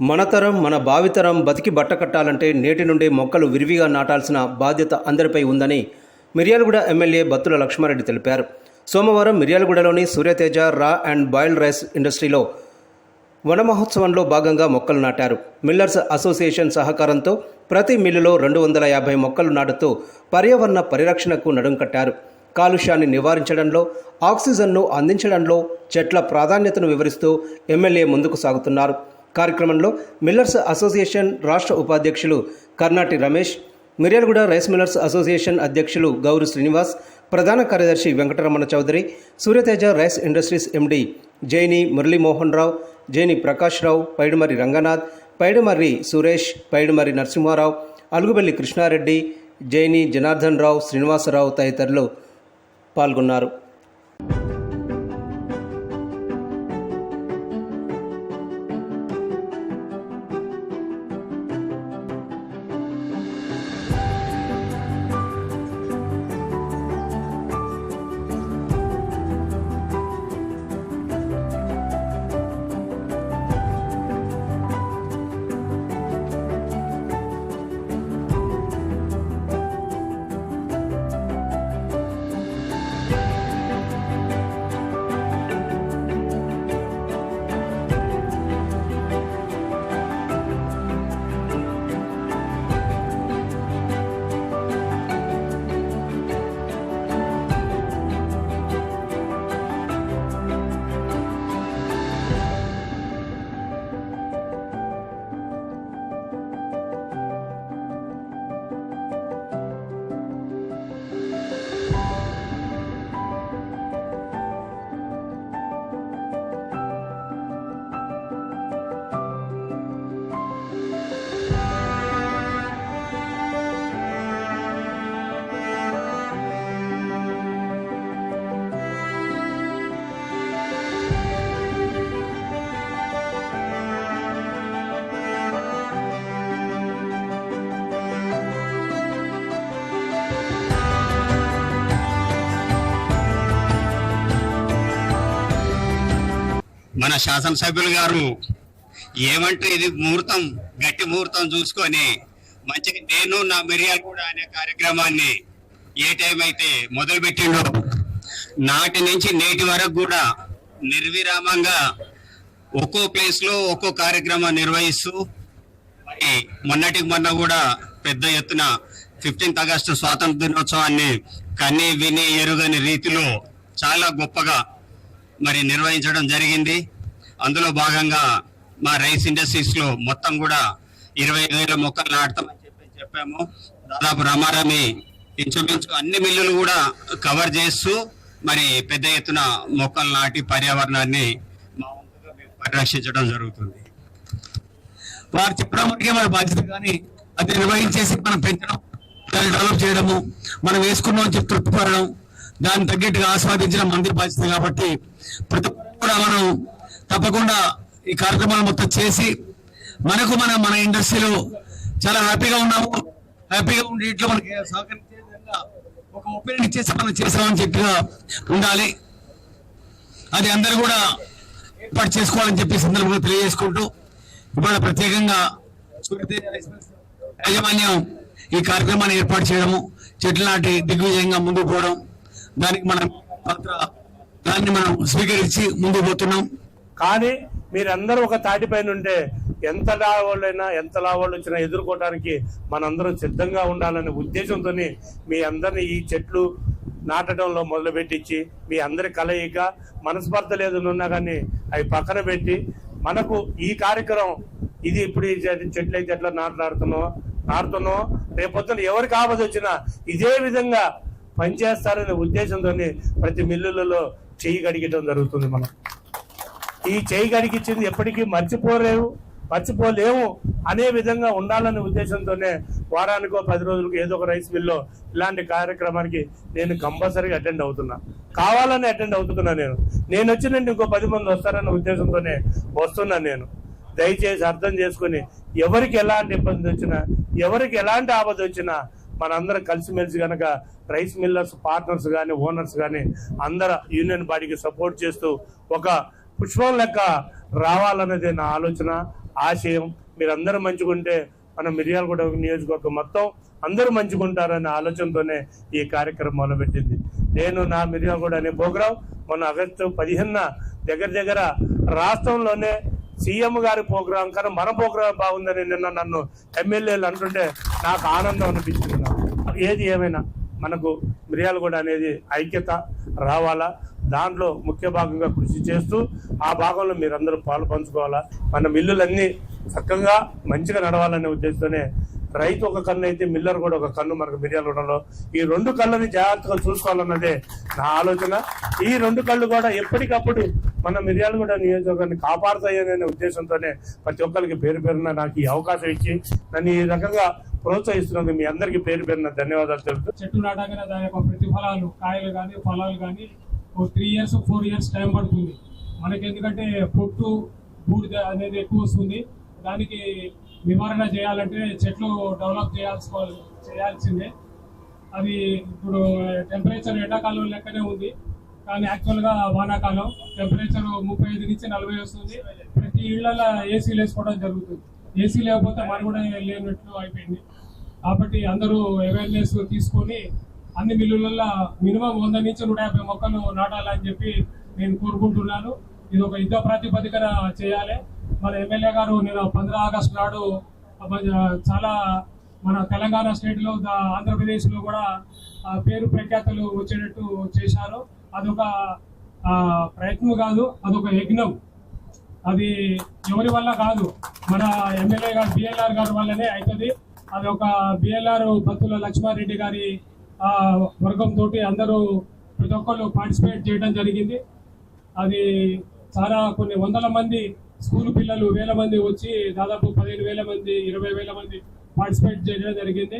మన తరం మన భావితరం బతికి బట్ట కట్టాలంటే నేటి నుండి మొక్కలు విరివిగా నాటాల్సిన బాధ్యత అందరిపై ఉందని మిర్యాలగూడ ఎమ్మెల్యే బత్తుల లక్ష్మారెడ్డి తెలిపారు. సోమవారం మిర్యాలగూడలోని సూర్యతేజ రా అండ్ బాయిల్డ్ రైస్ ఇండస్ట్రీలో వన మహోత్సవంలో భాగంగా మొక్కలు నాటారు. మిల్లర్స్ అసోసియేషన్ సహకారంతో ప్రతి మిల్లులో రెండు వందల యాభై మొక్కలు నాటుతూ పర్యావరణ పరిరక్షణకు నడుం కట్టారు. కాలుష్యాన్ని నివారించడంలో ఆక్సిజన్ను అందించడంలో చెట్ల ప్రాధాన్యతను వివరిస్తూ ఎమ్మెల్యే ముందుకు సాగుతున్నారు. కార్యక్రమంలో మిల్లర్స్ అసోసియేషన్ రాష్ట్ర ఉపాధ్యక్షులు Karnati Ramesh Miryalaguda rice millers association అధ్యక్షులు గౌరు శ్రీనివాస్ ప్రధాన కార్యదర్శి Venkataramana Chowdary Suryateja rice industries MD Jaini Muralimohan Rao Jaini Prakash Rao Paidumarri Ranganath Paidumarri Suresh Paidumari Narasimharao Alugubelli Krishnareddy Jaini Janardhan Rao Srinivasarao తదితరులు పాల్గొన్నారు. మన శాసనసభ్యులు గారు ఏమంటే ఇది ముహూర్తం గట్టి ముహూర్తం చూసుకొని మంచిగా నేను నా మిరియాలు కూడా అనే కార్యక్రమాన్ని ఏ టైం అయితే మొదలుపెట్టిండో నాటి నుంచి నేటి వరకు కూడా నిర్విరామంగా ఒక్కో ప్లేస్లో ఒక్కో కార్యక్రమం నిర్వహిస్తూ మొన్నటికి మొన్న కూడా పెద్ద ఎత్తున ఫిఫ్టీన్త్ ఆగస్టు స్వాతంత్ర దినోత్సవాన్ని కని విని ఎరుగని రీతిలో చాలా గొప్పగా మరి నిర్వహించడం జరిగింది. అందులో భాగంగా మా రైస్ ఇండస్ట్రీస్లో మొత్తం కూడా ఇరవై ఐదు వేల మొక్కలు నాటుతామని చెప్పి చెప్పాము. దాదాపు రమారమి ఇంచుమించు అన్ని మిల్లులు కూడా కవర్ చేస్తూ మరి పెద్ద ఎత్తున మొక్కలు నాటి పర్యావరణాన్ని మా వంతుగా మేము పరిరక్షించడం జరుగుతుంది. వారు చెప్పడం మన బాధ్యత కానీ అది నిర్వహించేసి మనం పెంచడం దాన్ని డెవలప్ చేయడము మనం వేసుకున్నాం అని చెప్పి తృప్తిపడడం దాన్ని తగ్గట్టుగా ఆస్వాదించడం మంది బాధ్యత కాబట్టి ప్రతి కూడా మనం తప్పకుండా ఈ కార్యక్రమాలు మొత్తం చేసి మనకు మన మన ఇండస్ట్రీలో చాలా హ్యాపీగా ఉన్నాము. హ్యాపీగా ఉండి ఇట్లా మనకి సహకరించే విధంగా ఒక ఒపీనియన్ ఇచ్చేసి మనం చేసామని చెప్పిగా ఉండాలి. అది అందరూ కూడా ఏర్పాటు చేసుకోవాలని చెప్పి సందర్భంగా తెలియజేసుకుంటూ ఇవాళ ప్రత్యేకంగా యాజమాన్యం ఈ కార్యక్రమాన్ని ఏర్పాటు చేయడము చెట్లు నాటి దిగ్విజయంగా ముందుకు పోవడం దానికి మనం పాత్ర దాన్ని మనం స్వీకరించి ముందుకు పోతున్నాం. కానీ మీరందరూ ఒక తాటిపైన ఉంటే ఎంత లావాళ్ళైనా ఎంత లావాళ్ళు వచ్చినా ఎదుర్కోవడానికి మనందరం సిద్ధంగా ఉండాలనే ఉద్దేశంతో మీ అందరిని ఈ చెట్లు నాటడంలో మొదలుపెట్టించి మీ అందరి కలయిక మనస్పర్ధ లేదు ఉన్నా కానీ అవి పక్కన పెట్టి మనకు ఈ కార్యక్రమం ఇది ఇప్పుడు ఈ చెట్లు అయితే ఎట్లా నాట్లాడుతున్నాం నాడుతున్నాం రేపొద్దున ఎవరికి ఆపద వచ్చినా ఇదే విధంగా పనిచేస్తారనే ఉద్దేశంతో ప్రతి మిల్లులలో చెయ్యి కడిగటం జరుగుతుంది మనం. ఈ చేయి గడికిచ్చింది ఎప్పటికీ మర్చిపోలేవు మర్చిపోలేము అనే విధంగా ఉండాలనే ఉద్దేశంతోనే వారానికో పది రోజులకు ఏదో ఒక రైస్ మిల్లో ఇలాంటి కార్యక్రమానికి నేను కంపల్సరీగా అటెండ్ అవుతున్నా. కావాలని అటెండ్ అవుతున్నా నేను. నేను వచ్చినండి ఇంకో పది మంది వస్తారన్న ఉద్దేశంతోనే వస్తున్నాను నేను. దయచేసి అర్థం చేసుకుని ఎవరికి ఎలాంటి ఇబ్బంది వచ్చినా ఎవరికి ఎలాంటి ఆపద వచ్చినా మనందరం కలిసిమెలిసి కనుక రైస్ మిల్లర్స్ పార్ట్నర్స్ కానీ ఓనర్స్ కానీ అందరు యూనియన్ బాడీకి సపోర్ట్ చేస్తూ ఒక పుష్పం లెక్క రావాలన్నదే నా ఆలోచన ఆశయం. మీరందరూ మంచిగుంటే మన మిర్యాలగూడ నియోజకవర్గం మొత్తం అందరూ మంచుకుంటారనే ఆలోచనతోనే ఈ కార్యక్రమం మొదలుపెట్టింది నేను నా మిర్యాలగూడ అనే ప్రోగ్రాం మొన్న ఆగస్టు పదిహేనున దగ్గర దగ్గర రాష్ట్రంలోనే సీఎం గారి ప్రోగ్రాం కన్నా మన ప్రోగ్రాం బాగుందని నిన్న నన్ను ఎమ్మెల్యేలు అంటుంటే నాకు ఆనందం అనిపించింది ఏది ఏమైనా మనకు మిర్యాలగూడ అనేది ఐక్యత రావాలా? దాంట్లో ముఖ్య భాగంగా కృషి చేస్తూ ఆ భాగంలో మీరందరూ పాలు పంచుకోవాలా? మన మిల్లులన్నీ చక్కగా మంచిగా నడవాలనే ఉద్దేశంతోనే రైతు ఒక కన్ను అయితే మిల్లర్ కూడా ఒక కన్ను మనకు మిర్యాలగూడలో. ఈ రెండు కళ్ళని జాగ్రత్తగా చూసుకోవాలన్నదే నా ఆలోచన. ఈ రెండు కళ్ళు కూడా ఎప్పటికప్పుడు మన మిర్యాలగూడ నియోజకవర్గాన్ని కాపాడుతాయనే ఉద్దేశంతోనే ప్రతి ఒక్కరికి పేరు పేరున నాకు ఈ అవకాశం ఇచ్చి నన్ను ఈ రకంగా ప్రోత్సహిస్తున్నందుకు మీ అందరికీ పేరు పేరున ధన్యవాదాలు తెలుపుతూ చెట్టు నాటగానే దాని యొక్క ప్రతిఫలాలు కాయలు కానీ ఫలాలు కానీ ఓ three years four years time పడుతుంది. మనకి ఎందుకంటే పొట్టు బూడిద అనేది ఎక్కువ వస్తుంది. దానికి నివారణ చేయాలంటే చెట్లు డెవలప్ చేయాల్సి చేయాల్సిందే. అది ఇప్పుడు eh, టెంపరేచర్ ఎండాకాలం లెక్కనే ఉంది. కానీ యాక్చువల్గా వానాకాలం టెంపరేచర్ ముప్పై ఐదు నుంచి నలభై వస్తుంది. ప్రతి ఇళ్ళలో ఏసీలు వేసుకోవడం జరుగుతుంది. ఏసీ లేకపోతే మనం కూడా లేనట్లు అయిపోయింది. కాబట్టి అందరూ అవేర్నెస్ తీసుకొని అన్ని మిల్లులలో మినిమం వంద నుంచి నూట యాభై మొక్కలు నాటాలని చెప్పి నేను కోరుకుంటున్నాను. ఇది ఒక యుద్ధ ప్రాతిపదికన చేయాలి. మన ఎమ్మెల్యే గారు నేను పంద్రా ఆగస్టు నాడు చాలా మన తెలంగాణ స్టేట్లో ఆంధ్రప్రదేశ్లో కూడా పేరు ప్రఖ్యాతలు వచ్చేటట్టు చేశారు. అదొక ప్రయత్నం కాదు అదొక యజ్ఞం. అది ఎవరి వల్ల కాదు. మన ఎమ్మెల్యే గారు బిఎల్ఆర్ గారి వల్లనే అవుతుంది అది ఒక బిఎల్ఆర్ బత్తుల లక్ష్మారెడ్డి గారి ఆ, వర్గం తోటి అందరూ ప్రతి ఒక్కరు పార్టిసిపేట్ చేయడం జరిగింది. అది చాలా కొన్ని వందల మంది స్కూల్ పిల్లలు వేల మంది వచ్చి దాదాపు పదిహేను వేల మంది ఇరవై వేల మంది పార్టిసిపేట్ చేయడం జరిగింది.